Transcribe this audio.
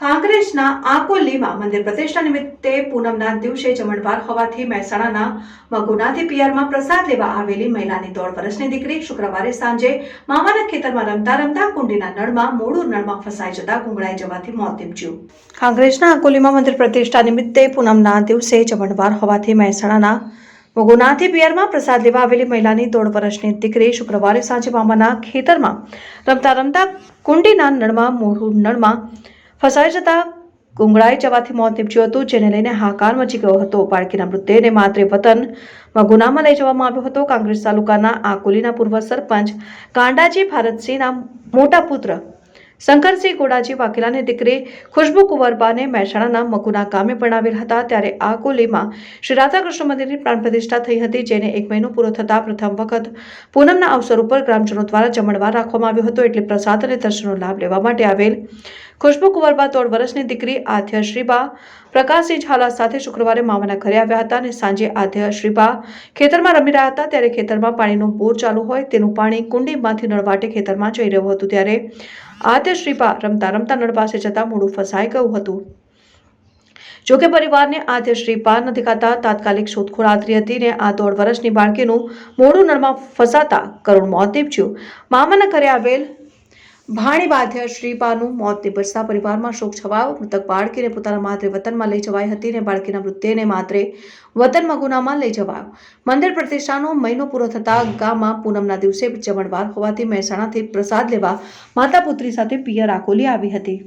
કાંગ્રેસના આકોલીમાં મંદિર પ્રતિષ્ઠા નિમિત્તે પૂનમના દિવસે જમણવાર હોવાથી મહેસાણાના મગુનાથી પિયરમાં પ્રસાદ લેવા આવેલી મહિલાની દોઢ વર્ષની દીકરી શુક્રવારે સાંજે મામાના ખેતરમાં રમતા રમતા કુંડીના નળમાં મોડું નળમાં ફસાઈ જતા ગુંગળાઈ જવાથી મોત નીપજ્યું. કાંગ્રેસના આકોલીમાં મંદિર પ્રતિષ્ઠા નિમિત્તે પૂનમના દિવસે જમણવાર હોવાથી મહેસાણાના મગુનાથી પિયરમાં પ્રસાદ લેવા આવેલી મહિલાની દોઢ વર્ષની દીકરી શુક્રવારે સાંજે મામાના ખેતરમાં રમતા રમતા કુંડીના નળમાં મોડું નળમાં ફસાઈ જતા ગુંગળાઈ જવાથી મોત નીપજ્યું હતું, જેને લઈને હાકાર મચી ગયો હતો. બાળકીના મૃતદેહને માત્ર વતનમાં ગુનામાં લઈ જવામાં આવ્યો હતો. કોંગ્રેસ તાલુકાના આકોલીના પૂર્વ સરપંચ કાંડાજી ભારતસિંહના મોટા પુત્ર શંકરસિંહ ગોડાજી વાઘેલાની દીકરી ખુશ્બુ કુંવરબાને મહેસાણાના મકુના ગામે પરણાવેલ હતા. ત્યારે આ કોલીમાં શ્રી રાધાકૃષ્ણ મંદિરની પ્રાણ પ્રતિષ્ઠા થઈ હતી, જેને એક મહિનો પૂરો થતાં પ્રથમ વખત પૂનમના અવસર ઉપર ગ્રામજનો દ્વારા જમણવાર રાખવામાં આવ્યો હતો. એટલે પ્રસાદ અને દર્શનનો લાભ લેવા માટે આવેલ ખુશ્બુ કુંવરબા દોઢ વર્ષની દીકરી આધ્ય શ્રીબા પ્રકાશસિંહ ઝાલા સાથે શુક્રવારે મામાના ઘરે આવ્યા હતા અને સાંજે આધ્ય શ્રીબા ખેતરમાં રમી રહ્યા હતા. ત્યારે ખેતરમાં પાણીનું બોર ચાલુ હોય તેનું પાણી કુંડીમાંથી નળવાટે ખેતરમાં જઈ રહ્યું હતું. ત્યારે આદ્ય શ્રીપા રમતા રમતા નળ પાસે જતા મોડું ફસાઈ ગયું હતું. જોકે પરિવારને આદ્ય શ્રીપા નથી ખાતા તાત્કાલિક શોધખોળ આદરી હતી ને આ દોઢ વર્ષની બાળકીનું મોડું નળમાં ફસાતા કરુણ મોત નીપજ્યું. મામાના ઘરે આવેલ ભાણી બાધ્ય શ્રીપાનું મોત નિપજતા પરિવારમાં શોક છવાયો. મૃતક બાળકીને પોતાના માતૃ વતનમાં લઈ જવાઈ હતી અને બાળકીના મૃતદેહને માત્રે વતનમાં ગુનામાં લઈ જવાયો. મંદિર પ્રતિષ્ઠાનો મહિનો પૂરો થતા ગામમાં પૂનમના દિવસે જમણવાર હોવાથી મહેસાણાથી પ્રસાદ લેવા માતા પુત્રી સાથે પિયર આકોલી આવી હતી.